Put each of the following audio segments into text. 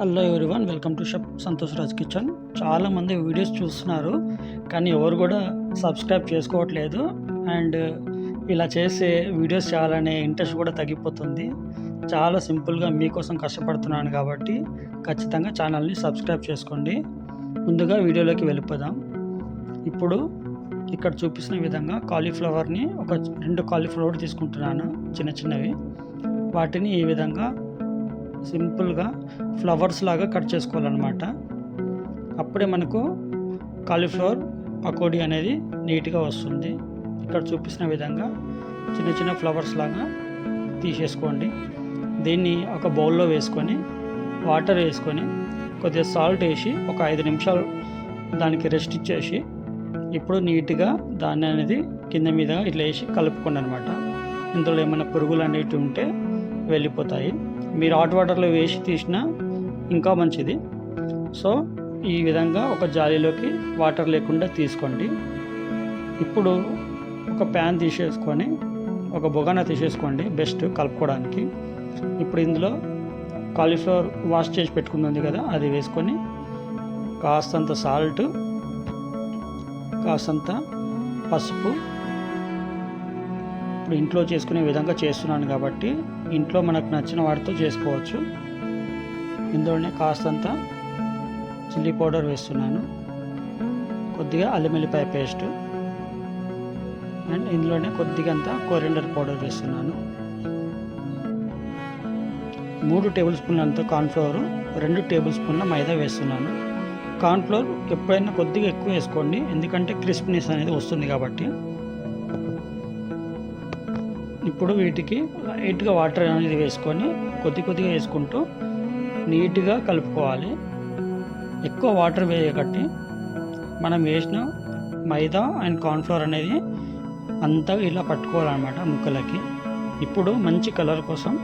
Hello everyone welcome to chef Santosh Raj kitchen చాలామంది videos చూస్తున్నారు కానీ ఎవరు కూడా సబ్స్క్రైబ్ చేసుకోవట్లేదు. అండ్ ఇలా చేసే వీడియోస్ చేయాలనే ఇంట్రెస్ట్ కూడా తగ్గిపోతుంది. చాలా సింపుల్గా మీకోసం కష్టపడుతున్నాను కాబట్టి ఖచ్చితంగా ఛానల్ని సబ్స్క్రైబ్ చేసుకోండి. ముందుగా వీడియోలోకి వెళ్ళిపోదాం. ఇప్పుడు ఇక్కడ చూపిస్తున్న విధంగా కాలీఫ్లవర్ని ఒక రెండు కాలీఫ్లవర్ తీసుకుంటున్నాను చిన్న చిన్నవి. వాటిని ఈ విధంగా సింపుల్గా ఫ్లవర్స్ లాగా కట్ చేసుకోవాలన్నమాట. అప్పుడే మనకు కాలీఫ్లవర్ పకోడీ అనేది నీట్గా వస్తుంది. ఇక్కడ చూపిస్తున్న విధంగా చిన్న చిన్న ఫ్లవర్స్ లాగా తీసేసుకోండి. దీన్ని ఒక బౌల్లో వేసుకొని వాటర్ వేసుకొని కొద్దిగా సాల్ట్ వేసి ఒక ఐదు నిమిషాలు దానికి రెస్ట్ ఇచ్చేసి ఇప్పుడు నీట్గా దాన్ని అనేది కింద మీద ఇట్లా వేసి కలుపుకోండి అనమాట ఇందులో ఏమైనా పురుగులు అనేవి ఉంటే వెళ్ళిపోతాయి. మీరు హాట్ వాటర్లో వేసి తీసినా ఇంకా మంచిది. సో ఈ విధంగా ఒక జాలీలోకి వాటర్ లేకుండా తీసుకోండి. ఇప్పుడు ఒక ప్యాన్ తీసేసుకొని ఒక బొగన తీసేసుకోండి బెస్ట్ కలుపుకోవడానికి. ఇప్పుడు ఇందులో కాలీఫ్లవర్ వాష్ చేసి పెట్టుకుంది కదా అది వేసుకొని కాస్తంత సాల్ట్ కాస్తంత పసుపు ఇప్పుడు ఇంట్లో చేసుకునే విధంగా చేస్తున్నాను కాబట్టి ఇంట్లో మనకు నచ్చిన వాటితో చేసుకోవచ్చు. ఇందులోనే కాస్తంత చిల్లీ పౌడర్ వేస్తున్నాను. కొద్దిగా అల్లిమెల్లిపాయ పేస్ట్. అండ్ ఇందులోనే కొద్దిగంత కొరిండర్ పౌడర్ వేస్తున్నాను. మూడు టేబుల్ స్పూన్లంత కార్న్ఫ్లవర్ రెండు టేబుల్ స్పూన్ల మైదా వేస్తున్నాను. కార్న్ఫ్లవర్ ఎప్పుడైనా కొద్దిగా ఎక్కువ వేసుకోండి ఎందుకంటే క్రిస్పినెస్ అనేది వస్తుంది కాబట్టి. ఇప్పుడు వీటికి లైట్గా వాటర్ అనేది వేసుకొని కొద్ది కొద్దిగా వేసుకుంటూ నీట్గా కలుపుకోవాలి. ఎక్కువ వాటర్ వేయకట్టి మనం వేసిన మైదా అండ్ కార్న్ఫ్లోర్ అనేది అంతా ఇలా పట్టుకోవాలన్నమాట ముక్కలకి. ఇప్పుడు మంచి కలర్ కోసం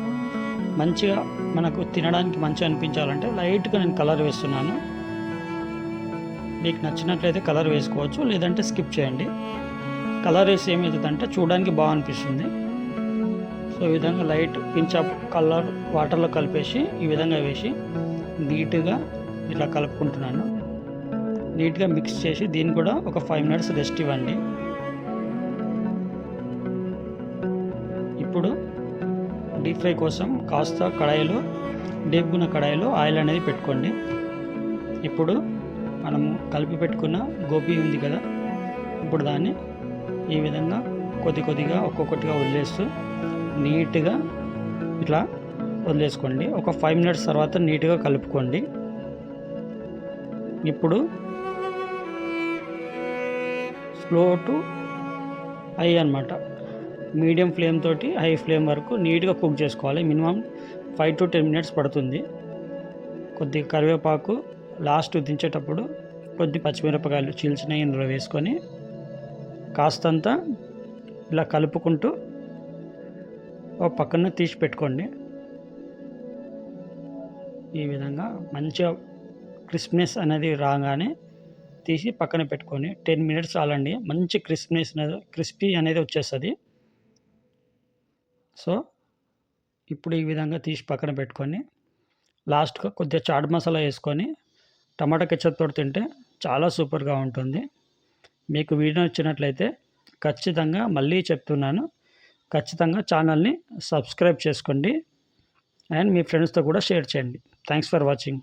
మంచిగా మనకు తినడానికి మంచిగా అనిపించాలంటే లైట్గా నేను కలర్ వేస్తున్నాను. మీకు నచ్చినట్లయితే కలర్ వేసుకోవచ్చు లేదంటే స్కిప్ చేయండి. కలర్ వేసి ఏమవుతుందంటే చూడడానికి బాగా అనిపిస్తుంది. సో ఈ విధంగా లైట్ పించ్ ఆఫ్ కలర్ వాటర్లో కలిపేసి ఈ విధంగా వేసి నీట్గా ఇలా కలుపుకుంటున్నాను. నీట్గా మిక్స్ చేసి దీన్ని కూడా ఒక ఫైవ్ మినిట్స్ రెస్ట్ ఇవ్వండి. ఇప్పుడు డీప్ ఫ్రై కోసం కాస్త కడాయిలో డీప్గున్న కడాయిలో ఆయిల్ అనేది పెట్టుకోండి. ఇప్పుడు మనము కలిపి పెట్టుకున్న గోబీ ఉంది కదా ఇప్పుడు దాన్ని ఈ విధంగా కొద్ది కొద్దిగా ఒక్కొక్కటిగా వదిలేస్తూ నీట్గా ఇట్లా వదిలేసుకోండి. ఒక ఫైవ్ మినిట్స్ తర్వాత నీట్గా కలుపుకోండి. ఇప్పుడు స్లో టు హై అనమాట మీడియం ఫ్లేమ్ తోటి హై ఫ్లేమ్ వరకు నీట్గా కుక్ చేసుకోవాలి. Minimum five to ten minutes పడుతుంది. కొద్దిగా కరివేపాకు లాస్ట్ దించేటప్పుడు కొద్ది పచ్చిమిరపకాయలు చీల్చినవి ఇందులో వేసుకొని కాస్తంత ఇలా కలుపుకుంటూ పక్కన తీసి పెట్టుకోండి. ఈ విధంగా మంచిగా క్రిస్ప్నెస్ అనేది రాగానే తీసి పక్కన పెట్టుకొని టెన్ మినిట్స్ చాలండి. మంచి క్రిస్ప్నెస్ అనేది క్రిస్పీ అనేది వచ్చేస్తుంది. సో ఇప్పుడు ఈ విధంగా తీసి పక్కన పెట్టుకొని లాస్ట్గా కొద్దిగా చాట్ మసాలా వేసుకొని టమాటా కెచప్ తింటే చాలా సూపర్గా ఉంటుంది. మీకు వీడియో నచ్చినట్లయితే ఖచ్చితంగా మళ్ళీ చెప్తున్నాను. ఖచ్చితంగా ఛానల్ని సబ్స్క్రైబ్ చేసుకోండి. అండ్ మీ ఫ్రెండ్స్తో కూడా షేర్ చేయండి. Thanks for watching.